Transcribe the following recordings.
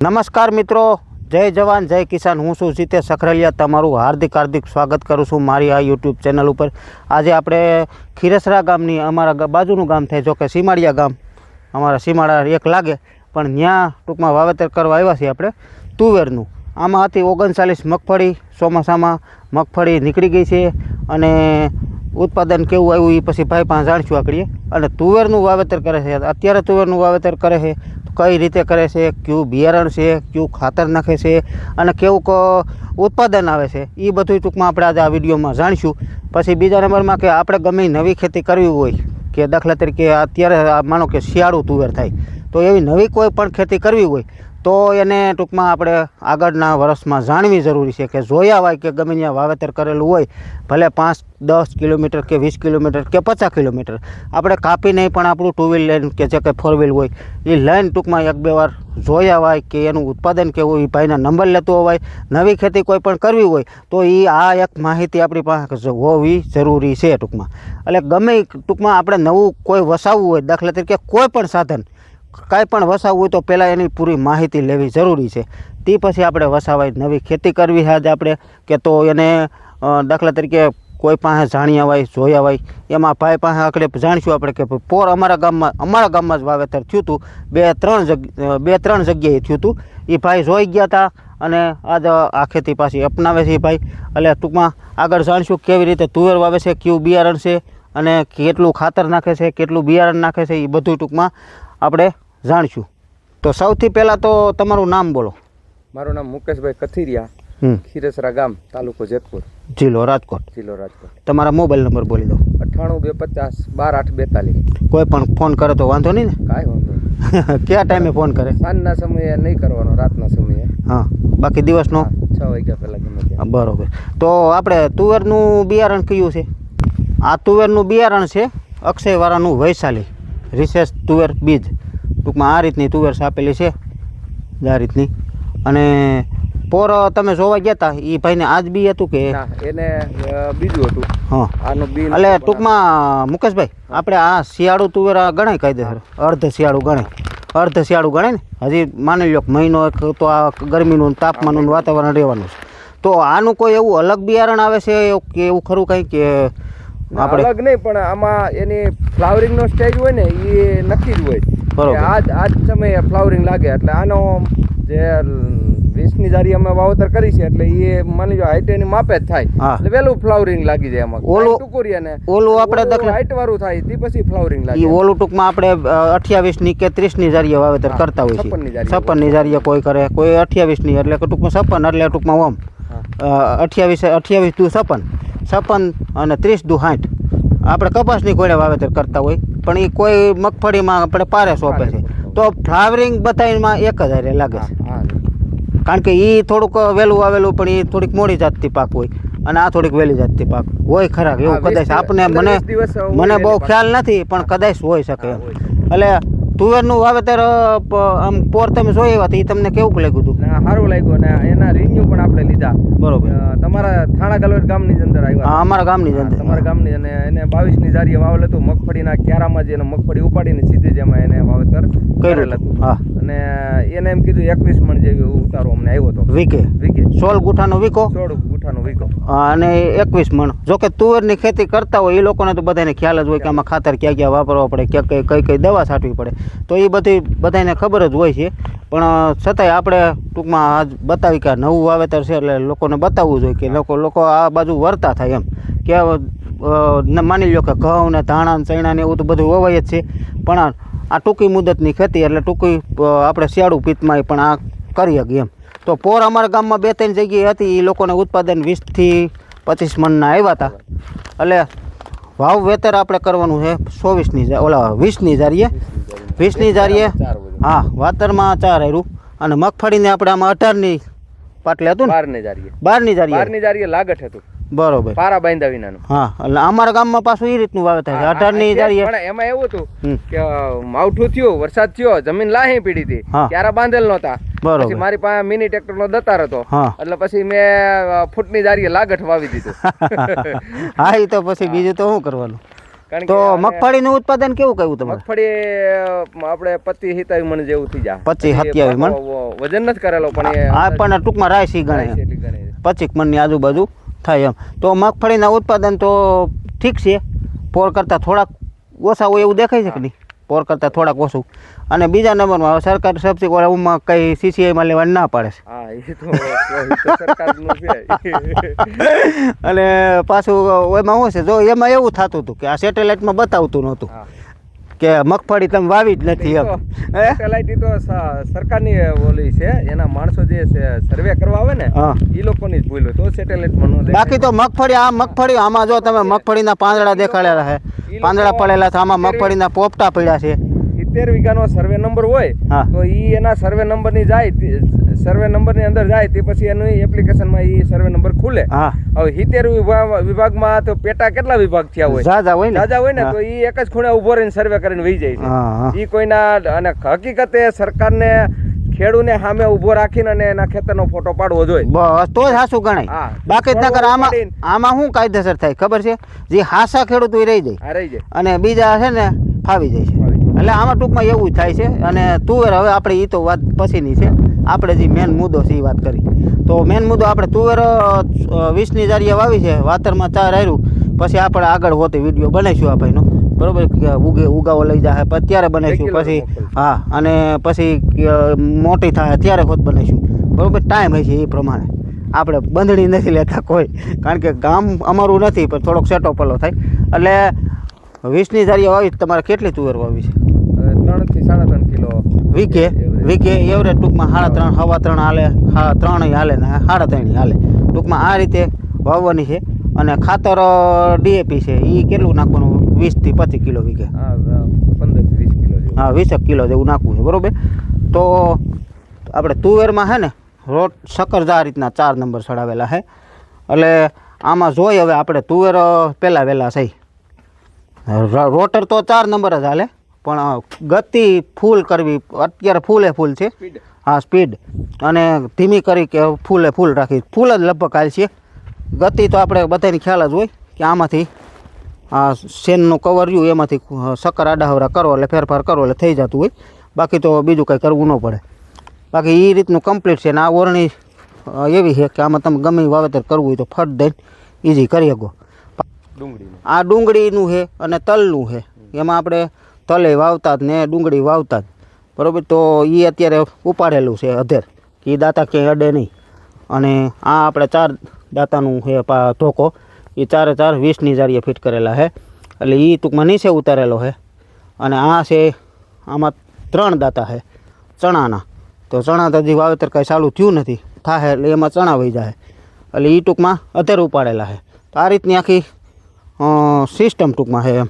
નમસ્કાર મિત્રો, જય જવાન, જય કિસાન. હું છું જીતેશ સખરલિયા. તમારું હાર્દિક હાર્દિક સ્વાગત કરું છું મારી આ યુટ્યુબ ચેનલ ઉપર. આજે આપણે ખીરસરા ગામની, અમારા બાજુનું ગામ થાય જો કે સીમાડિયા ગામ. અમારા સીમાડા એક લાગે, પણ ત્યાં ટૂંકમાં વાવેતર કરવા આવ્યા છીએ આપણે, તુવેરનું. આમાં હતી ઓગણચાલીસ મગફળી, ચોમાસામાં મગફળી નીકળી ગઈ છે અને ઉત્પાદન કેવું આવ્યું એ પછી ભાઈ પાસે જાણશું આકડીએ અને તુવેરનું વાવેતર કરે છે, અત્યારે તુવેરનું વાવેતર કરે છે કઈ રીતે કરે છે, કયું બિયારણ છે, કયું ખાતર નાખે છે અને કેવું ઉત્પાદન આવે છે એ બધું ટૂંકમાં આપણે આજે આ વિડીયોમાં જાણીશું. પછી બીજા નંબરમાં કે આપણે ગમે નવી ખેતી કરવી હોય, કે દાખલા તરીકે અત્યારે માનો કે શિયાળું તુવેર થાય, તો એવી નવી કોઈ પણ ખેતી કરવી હોય તો એને ટૂંકમાં આપણે આગળના વર્ષમાં જાણવી જરૂરી છે કે જોયા હોય કે ગમે ત્યાં વાવેતર કરેલું હોય ભલે પાંચ દસ કિલોમીટર કે વીસ કિલોમીટર કે પચાસ કિલોમીટર આપણે કાપી નહીં પણ આપણું ટુ વ્હીલ લાઈન કે જે કંઈ ફોર વ્હીલ હોય એ લાઈન ટૂંકમાં એક બે વાર જોયા હોય કે એનું ઉત્પાદન કેવું હોય, એ ભાઈના નંબર લેતો હોય નવી ખેતી કોઈ પણ કરવી હોય તો એ આ એક માહિતી આપણી પાસે હોવી જરૂરી છે ટૂંકમાં. એટલે ગમે ટૂંકમાં આપણે નવું કોઈ વસાવવું હોય દાખલા તરીકે કોઈ પણ સાધન કાંઈ પણ વસાવવું હોય તો પહેલાં એની પૂરી માહિતી લેવી જરૂરી છે. તે પછી આપણે વસાવાય નવી ખેતી કરવી હાજ આપણે કે તો એને દાખલા તરીકે કોઈ પાસે જાણ્યા હોય જોયા હોય એમાં ભાઈ પાસે આકડે જાણીશું આપણે કે પોર અમારા ગામમાં અમારા ગામમાં જ વાવેતર થયું હતું. બે, ત્રણ જગ્યા બે, ત્રણ જગ્યાએ થયું હતું. એ ભાઈ જોઈ ગયા હતા અને આજ આ ખેતી પાછી અપનાવે છે એ ભાઈ. એટલે ટૂંકમાં આગળ જાણીશું કેવી રીતે તુવેર વાવે છે કયું બિયારણ છે અને કેટલું ખાતર નાખે છે, કેટલું બિયારણ નાખે છે એ બધું ટૂંકમાં આપણે જાણીશું. તો સૌથી પહેલાં તો તમારું નામ બોલો. મારું નામ મુકેશભાઈ કથિરિયા ખીરેસરા ગામ તાલુકો જેતપુર. જિલ્લો રાજકોટ. જિલ્લો રાજકોટ. તમારા મોબાઈલ નંબર બોલી દો. અઠ્ઠાણું બે પચાસ બાર આઠ બેતાલીસ. કોઈ પણ ફોન કરે તો વાંધો નહીં કાંઈ વાંધો કયા ટાઈમે ફોન કરે? સાંજના સમયે નહીં કરવાનો રાતના સમયે. હા. બાકી દિવસનો? છ વાગ્યા પહેલાં ગમે હા, બરોબર. તો આપણે તુવેરનું બિયારણ કયું છે? આ તુવેરનું બિયારણ છે અક્ષયવાળાનું વૈશાલી. રિસેસ તુવેર બીજ. ટૂંકમાં આ રીતની તુવેર આપેલી છે આ રીતની. અને પોર તમે જોવા ગયા હતા એ ભાઈને આજ બી હતું કે? એને બીજું હતું. હા. આનું બી એટલે ટૂંકમાં મુકેશભાઈ આપણે આ શિયાળુ તુવેર આ ગણાય કાયદેસર? અર્ધ શિયાળુ ગણાય. અર્ધ શિયાળુ ગણાય ને? હજી માની લો કે મહિનો એક તો આ ગરમીનું તાપમાનનું વાતાવરણ રહેવાનું છે. તો આનું કોઈ એવું અલગ બિયારણ આવે છે એવું કે એવું ખરું કંઈ કે આપણે અલગ નહીં પણ આમાં એની ફ્લાવરિંગ નો સ્ટેજ હોય ને એ નક્કી જ હોય. બરોબર. આજ આજ સમયે ફ્લાવરિંગ લાગે. એટલે આનો જે વીસની જારી અમે વાવતર કરી છે એટલે એ માની લો હાઈટ એની માપે જ થાય. એટલે વેલું ફ્લાવરિંગ લાગી જાય એમાં. ઓલું- ટુકુરિયા ને ઓલું આપણે દખલ હાઈટ વાળું થાય તે પછી ફ્લાવરિંગ એ લાગે ઓલું ટૂંકમાં આપણે અઠ્યાવીસની કે ત્રીસની જારીએ વાવેતર કરતા હોય છે છપ્પન છપ્પનની જારીએ કોઈ કરે કોઈ અઠ્યાવીસની એટલે ટૂંકમાં છપ્પન એટલે ટૂંકમાં ઓમ. અઠ્યાવીસ અઠ્યાવીસ દુ છપ્પન. છપ્પન અને ત્રીસ દુ સાઠ આપણે કપાસની કોઈને વાવેતર કરતા હોય પણ એ કોઈ મગફળીમાં આપણે પારે સોંપે છે. તો ફ્લાવરિંગ બધામાં એક જ હારે લાગે છે. કારણ કે એ થોડુંક વહેલું આવેલું પણ એ થોડીક મોડી જાતથી પાક હોય અને આ થોડીક વહેલી જાતથી પાક હોય ખરા. એવું કદાચ આપને મને મને બહુ ખ્યાલ નથી પણ કદાચ હોઈ શકે. એટલે તુવેરનું વાવેતર આમ પોર તમે જોઈ આવ્યા હતા એ તમને કેવું લાગ્યું હતું? સારું લાગ્યું ને એના રિન્યુ પણ આપણે લીધા. બરોબર. તમારા થાણા ગલોડ ગામની જ અંદર આવ્યા. હા અમારા ગામની અંદર. તમારા ગામની અને એને બાવીસની જારીએ વાવેલ હતું. મગફળીના ક્યારામાં જ એને મગફળી ઉપાડીને સીધે જ એમાં એને વાવેતર કરેલ હતું. હા. અને એને એમ કીધું એકવીસ મણ જેવી ઉતારો અમને આવ્યો હતો. વીકે વીકે સોળ ગુઠાનો વીકો સોળ ગુઠાનો વીકો અને એકવીસ મણ. જો કે તુવેરની ખેતી કરતા હોય એ લોકોને તો બધાને ખ્યાલ જ હોય કે આમાં ખાતર ક્યાં ક્યાં વાપરવા પડે ક્યાં કઈ કઈ કઈ દવા છાંટવી પડે. તો એ બધી બધાને ખબર જ હોય છે. પણ છતાંય આપણે ટૂંકમાં આજ બતાવી કે નવું વાવેતર છે એટલે લોકોને બતાવવું જોઈએ કે લોકો લોકો આ બાજુ વરતા થાય એમ. કે માની લો કે ઘઉં ને ધાણા ને ચણા ને એવું તો બધું વવાય જ છે. પણ, આ આ ટૂંકી મુદતની ખેતી એટલે ટૂંકી આપણે શિયાળુ પિત્તમાં પણ આ કરી શકીએ એમ. તો પોર અમારા ગામમાં બે ત્રણ જગ્યાએ હતી એ લોકોને ઉત્પાદન વીસથી પચીસ મણના આવ્યા હતા. એટલે વાવ વેતર આપણે કરવાનું છે, ચોવીસની ઓલા વીસની જારીએ વીસની જારીએ. હા વાતરમાં ચાર હેરું અને મગફળીને આપણે આમાં અઢારની પાટલે હતું ને? જારીએ. બારની જારીએ. બારની જારીએ લાગઠ હતું. બરોબર. પારા બાંધ્યા વિનાનું. હા એટલે અમારા ગામમાં પાછું એ રીતનું વાવેતર છે. અઢારની જારીએ. પણ એમાં એવું હતું કે માવઠું થયું વરસાદ થયો જમીન લાહી પીડી હતી. ત્યારે બાંધેલ નહોતા. બરોબર. મારી પાસે મિની ટ્રેક્ટર નો દતાર હતો. એટલે પછી મેં ફૂટની જારીએ લાગઠ વાવી દીધું. હા એ તો પછી બીજું તો શું કરવાનું? તો મગફળીનું ઉત્પાદન કેવું કહ્યું તમે? મગફળી આપણે પચીસ હિતાવી મણ જેવું થઈ જાય. 25, 27 મણ? વજન નથી કરેલો પણ આ પણ ટૂંકમાં રાયસી થાય ગણે. છે એટલી ગણે. પચીસ મણની આજુબાજુ થાય એમ. તો મગફળીના ઉત્પાદન તો ઠીક છે. પોર કરતાં થોડાક ઓછા હોય એવું દેખાય છે કે નહીં? પોર કરતાં થોડાક ઓછું. અને બીજા નંબરમાં હવે સરકાર સબસિડી વાળામાં કંઈ સીસીઆઈમાં લેવા ના પાડે છે. છે. અને પાછું એમાં શું છે જો એમાં એવું થતું હતું કે આ સેટેલાઇટમાં બતાવતું નહોતું કે મગફળી તમે વાવી જ નથી એમ? સેટેલાઇટ તો સરકારની ઓલી છે એના માણસો જે સર્વે કરવા આવે ને એ લોકોની જ ભૂલ તો સેટેલાઇટમાં ન. બાકી તો મગફળી આ મગફળી આમાં જો તમે મગફળીના પાંદડા દેખાડેલા છે પાંદડા પડેલા છે આમાં મગફળીના પોપટા પડ્યા છે. સિત્તેર વીઘાનો સર્વે નંબર હોય તો ઈ એના સર્વે નંબરની જાય સર્વે નંબરની અંદર જાય તે પછી એનું એપ્લિકેશનમાં ઈ સર્વે નંબર ખુલે. હવે સિત્તેર વિભાગ- વિભાગમાં તો પેટા કેટલા વિભાગ થયા હોય? ઝાઝા હોય ને? હોય ને તો ઈ એક જ ખૂણે ઊભો રહીને સર્વે કરીને વહી જાય છે. ઈ કોઈના અને હકીકતે સરકારને ખેડૂને સામે ઊભો રાખીને અને એના ખેતરનો ફોટો પાડવો જોઈએ. બસ તો જ હાસું ગણાય. બાકી નગર નકર આમાં આમાં શું કાયદેસર થાય ખબર છે? જે હાસા ખેડૂત રહી જાય. રહી જાય. અને બીજા છે ને ફાવી જાય છે. એટલે આમાં ટૂંકમાં એવું જ થાય છે. અને તુવેર હવે આપણે એ તો વાત પછીની છે. આપણે જે મેન મુદ્દો છે એ વાત કરી. તો મેન મુદ્દો આપણે તુવેર વીસની જારીએ વાવી છે. વાતરમાં ચાર આવ્યું પછી આપણે આગળ હોતી વીડિયો બનાવીશું આ ભાઈનો. બરોબર? ઉગાવો લઈ જાય પણ ત્યારે બનાવીશું. પછી હા અને પછી મોટી થાય. ત્યારે ખોદ બનાવીશું. બરોબર? ટાઈમ હશે એ પ્રમાણે. આપણે બંધણી નથી લેતા કોઈ. કારણ કે ગામ અમારું નથી પણ થોડોક સેટો પલો થાય. એટલે વીસની જારીએ વાવી તમારે કેટલી તુવેર વાવી છે? હવે ત્રણથી સાડા ત્રણ કિલો. વીકે. વીકે? એવરેજ ટૂંકમાં સાડા ત્રણ હવા ત્રણ હાલે. હા ત્રણ હાલે ને સાડા ત્રણ હાલે. ટૂંકમાં આ રીતે વાવવાની છે. અને ખાતર ડીએપી છે એ કેટલું નાખવાનું? વીસથી પચીસ કિલો વીઘે. હા પંદર વીસ કિલો હા વીસેક કિલો જેવું નાખવું છે બરોબર? તો આપણે તુવેરમાં છે ને રોટ શક્કરજા આ રીતના ચાર નંબર ચડાવેલા છે. એટલે આમાં જોઈ હવે આપણે તુવેર પહેલાં વહેલા થઈ રોટર તો ચાર નંબર જ હાલે પણ ગતિ ફૂલ કરવી અત્યારે ફૂલે ફૂલ છે. હા સ્પીડ. અને ધીમી કરી કે ફૂલે ફૂલ રાખી. ફૂલ જ લગભગ હાલ છે. ગતિ તો આપણે બધાની ખ્યાલ જ હોય કે આમાંથી આ શેનનું કવર રહ્યું એમાંથી શક્કર આડાહવરા કરો એટલે ફેરફાર કરો એટલે થઈ જતું હોય. બાકી તો બીજું કંઈ કરવું ન પડે. બાકી એ રીતનું કમ્પ્લીટ છે ને આ ઓરણી એવી છે કે આમાં તમે ગમે વાવેતર કરવું હોય તો ફટ દઈને ઇઝી કરી શકો. આ ડુંગળીનું છે અને તલનું છે. એમાં આપણે તલે વાવતા જ ને ડુંગળી વાવતા જ. બરાબર? તો એ અત્યારે ઉપાડેલું છે અધેર. કે એ દાતા ક્યાંય અડે નહીં. અને આ આપણે ચાર દાંતાનું હે ધોકો. એ ચારે ચાર વીસની જાળીએ ફિટ કરેલા છે એટલે એ ટૂંકમાં નીચે ઉતારેલો છે અને આ છે આમાં ત્રણ દાંતા છે ચણાના. તો ચણા તો હજી વાવેતર કાંઈ ચાલુ થયું નથી. થાય એટલે એમાં ચણા વહી જાય એટલે એ ટૂંકમાં અધેર ઉપાડેલા છે તો આ રીતની આખી સિસ્ટમ ટૂંકમાં છે એમ.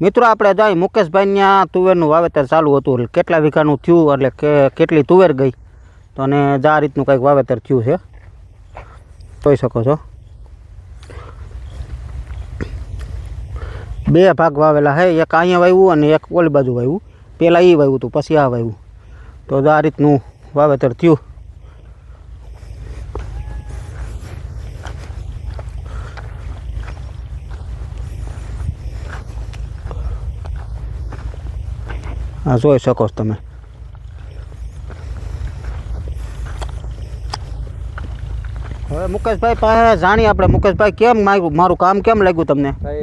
મિત્રો, આપણે જાય મુકેશભાઈ ત્યાં તુવેરનું વાવેતર ચાલુ હતું, એટલે કેટલા વીઘાનું થયું, એટલે કે કેટલી તુવેર ગઈ. તો અને જ આ રીતનું કંઈક વાવેતર થયું છે. જોઈ શકો છો. બે ભાગ વાવેલા છે. એક અહીંયા વાવ્યું અને એક ઓલી બાજુ વાવ્યું. પહેલાં એ વાવ્યું હતું પછી આ વાવ્યું. તો જ આ રીતનું વાવેતર થયું. આ જોઈ શકો છો તમે. હવે મુકેશભાઈ પાસે જાણીએ આપણે. મુકેશભાઈ કેમ માગ્યું? મારું કામ કેમ લાગ્યું તમને? ભાઈ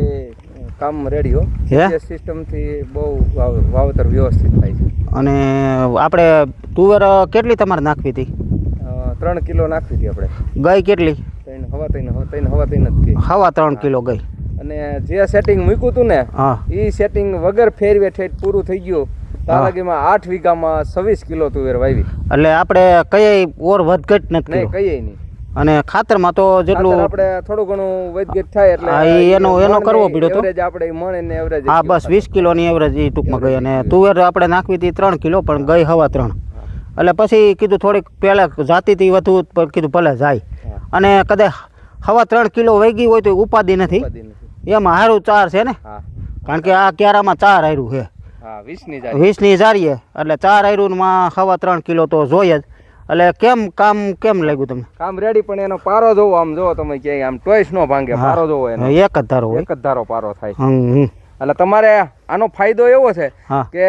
કામ રેડી હો. હે? સિસ્ટમથી બહુ વાવ- વાવતર વ્યવસ્થિત થાય છે. અને આપણે તુવેર કેટલી તમારે નાખવી હતી? ત્રણ કિલો નાખવી હતી આપણે. ગઈ કેટલી? ત્રણ હવા ત્રણ હવા ત્રણ હવા ત્રણ હવા ત્રણ કિલો ગઈ. અને જે સેટિંગ મૂક્યું હતું ને એ સેટિંગ વગર ફેરવે ઠેઠ પૂરું થઈ ગયું. હા. તાલાગીમાં આઠ વીઘામાં છવ્વીસ કિલો તુવેર વાવી. એટલે આપણે કઈ ઓર વધઘટ નથી કર્યું નહીં. અને ખાતરમાં તો જેટલું આપણે થોડું ઘણું વધઘટ થાય એટલે એનો- એનો કરવો પડ્યો તો. આપણે મણ એને એવરેજ હા બસ વીસ કિલોની એવરેજ એ ટૂંકમાં ગઈ. અને તુવેર આપણે નાખવી હતી ત્રણ કિલો પણ ગઈ હવા ત્રણ. એટલે પછી કીધું થોડીક પહેલાં જાતિથી વધુ પણ કીધું ભલે જાય. અને કદાચ હવા ત્રણ કિલો વહી હોય તો ઉપાધિ નથી. એમાં સારું ચાર છે ને? કારણ કે આ ક્યારામાં ચાર હાર્યું છે. વીસની જારીએ એટલે ચાર હાર્યુંમાં સવા ત્રણ કિલો તો જોઈએ જ. એટલે કેમ કામ કેમ લાગ્યું તમને? કામ રેડી પણ એનો પારો જોવો આમ જોવો તમે કે આમ ટોઈસ નો ભાંગે પારો જોવો એનો. એક જ ધારો એક જ ધારો પારો થાય. એટલે તમારે આનો ફાયદો એવો છે કે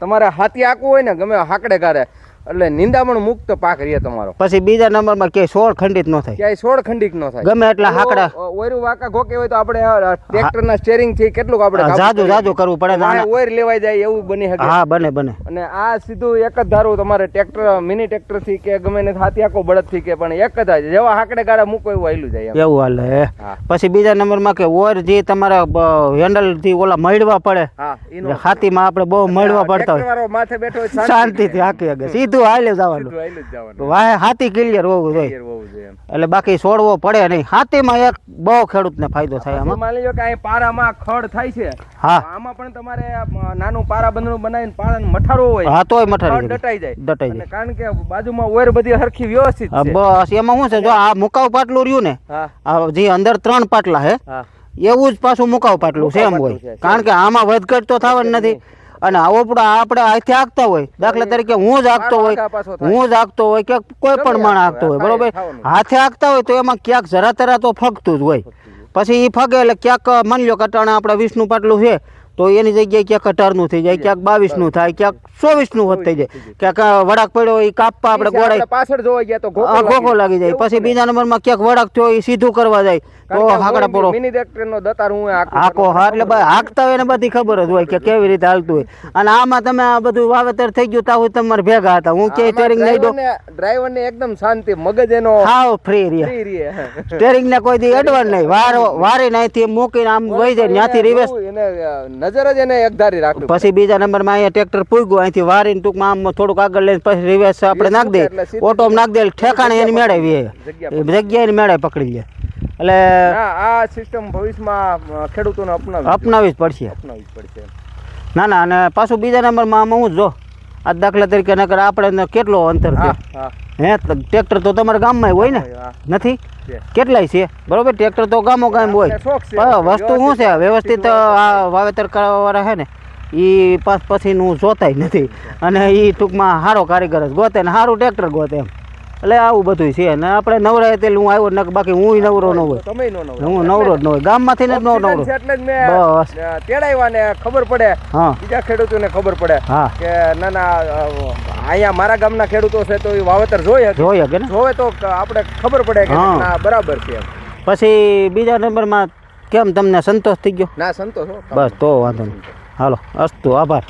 તમારે હાથી આકવું હોય ને ગમે હાકડે કારે એટલે નિંદામણ મુક્ત પાક રહે તમારો. પછી બીજા નંબરમાં ક્યાંય સોળ ખંડિત ન થાય. ક્યાંય સોળ ખંડિત ન થાય. ગમે એટલા હાકડા. ઓયરું વાકા ઘોકે હોય તો આપણે ટ્રેક્ટર ના સ્ટેરિંગથી કેટલું આપણે જાજુ જાજુ કરવું પડે ઓયર લેવાય જાય એવું બની શકે. હા બને બને. અને આ સીધું એક જ ધારું તમારે ટ્રેક્ટર મિની ટ્રેક્ટરથી કે ગમે ને હાથી આખો બળદથી કે પણ એક જ થાય જેવા હાકડે ગાડા મૂકો એવું આયલું જાય એવું હાલે. પછી બીજા નંબરમાં કે ઓર જે તમારે હેન્ડલથી ઓલા મળવા પડે. માં હાથીમાં આપણે બહુ મળવા પડતા હોય. માથે બેઠો શાંતિથી હાકી. શકે સીધું હાલે જવાનું. વાહે હાથી ક્લિયર હોવું જોઈએ. એટલે બાકી છોડવો પડે નહીં. હાથીમાં એક બહુ ખેડૂતને ફાયદો થાય આમાં માની લો કે અહીં પારામાં ખડ થાય છે. હા. આમાં પણ તમારે નાનું પારા બંધનું બનાવીને પારાને મઠાડવો હોય. હા તોય મઠારી દટાઈ જાય. દટાઈ જાય. કારણ કે બાજુમાં ઓર બધી હરખી વ્યવસ્થિત છે. બસ એમાં શું છે? જો આ મુકાવ પાટલું રહ્યું ને આ જે અંદર ત્રણ પાટલા હે એવું જ પાછું મુકાવ પાટલું સેમ હોય. કારણ કે આમાં વધઘટ તો થવા નથી. અને આવો પણ આપણે અહીંથી આગતા હોય. દાખલા તરીકે હું જ આગતો હોય. હું જ આગતો હોય કે કોઈ પણ માણ માણસ આગતો હોય બરોબર? હાથે આગતા હોય તો એમાં ક્યાંક જરા તરા તો ફગતું જ હોય. પછી એ ફગે એટલે ક્યાંક માની લો કે અટાણે આપણે વિષ્ણુ પાટલું છે તો એની જગ્યાએ ક્યાંક અઢારનું થઈ જાય ક્યાંક બાવીસનું થાય ક્યાંક ચોવીસનું વધ થઈ જાય. ક્યાંક વડાક પડ્યો એ કાપવા આપણે ગોળાઈ પાછળ જોવા ગયા તો આ લાગી જાય. પછી બીજા નંબરમાં ક્યાંક વડાક થયો એ સીધું કરવા જાય. તો હાકડા પડો મિની ટ્રેક્ટર દતાર હું હાકો હા એટલે હાંકતા હોય ને બધી ખબર જ હોય કે કેવી રીતે હાલતું હોય. અને આમાં તમે આ બધું વાવેતર થઈ ગયું સુધી તમારે ભેગા હતા. હું ક્યાંય સ્ટેરિંગ નહીં દો ડ્રાઈવર ને એકદમ શાંતિ મગજ એનો હાવ ફ્રી રહ્યા. સ્ટેરિંગ ને કોઈ દી અડવાનું નહીં. વાર વારે અહીંથી મૂકીને આમ વહી જાય ત્યાંથી રિવેસ નજર જ એને એકધારી રાખવી પછી બીજા નંબરમાં અહીંયા ટ્રેક્ટર પૂગ્યું અહીંથી વારીને ટૂંકમાં આમ થોડુંક આગળ લઈને પછી રિવર્સ આપણે નાખી દઈએ. ઓટો નાખી દઈએ ઠેકાણે એની મેળવીએ. જગ્યા એ જગ્યાએ મેળે પકડી લે એટલે આ સિસ્ટમ ભવિષ્યમાં ખેડૂતોને અપનાવી અપનાવી જ પડશે. અપનાવી જ પડશે. ના ના અને પાછું બીજા નંબરમાં આમાં હું જ જો. આ દાખલા તરીકે નકર આપણે કેટલો અંતર છે? હા ટ્રેક્ટર તો તમારા ગામમાં હોય ને? નથી? કેટલાય છે? બરોબર ટ્રેક્ટર તો ગામો ગામ હોય. વસ્તુ શું છે? વ્યવસ્થિત આ વાવેતર કરવાવાળા છે ને એ પાસ પછીનું જોતાય નથી. અને એ ટૂંકમાં સારો કારીગર જ ગોતે ને સારું ટ્રેક્ટર ગોતે એમ. એટલે આવું બધું છે. ને આપણે નવરા તે હું આવ્યો ને બાકી હું નવરો ન હોય. તમે. હું નવરો જ ન હોય. ગામમાંથી ન નવરો. એટલે જ મેં બસ. તેડાવ્યા ને ખબર પડે. હા. બીજા ખેડૂતોને ખબર પડે હા. કે ના ના અહીંયા મારા ગામના ખેડૂતો છે તો એ વાવેતર જોઈએ જોઈએ કે જોવે તો આપણે ખબર પડે કે. ના બરાબર છે પછી બીજા નંબરમાં કેમ તમને સંતોષ થઈ ગયો? ના સંતોષ. બસ તો વાંધો નહીં. હાલો અસ્તુ આભાર.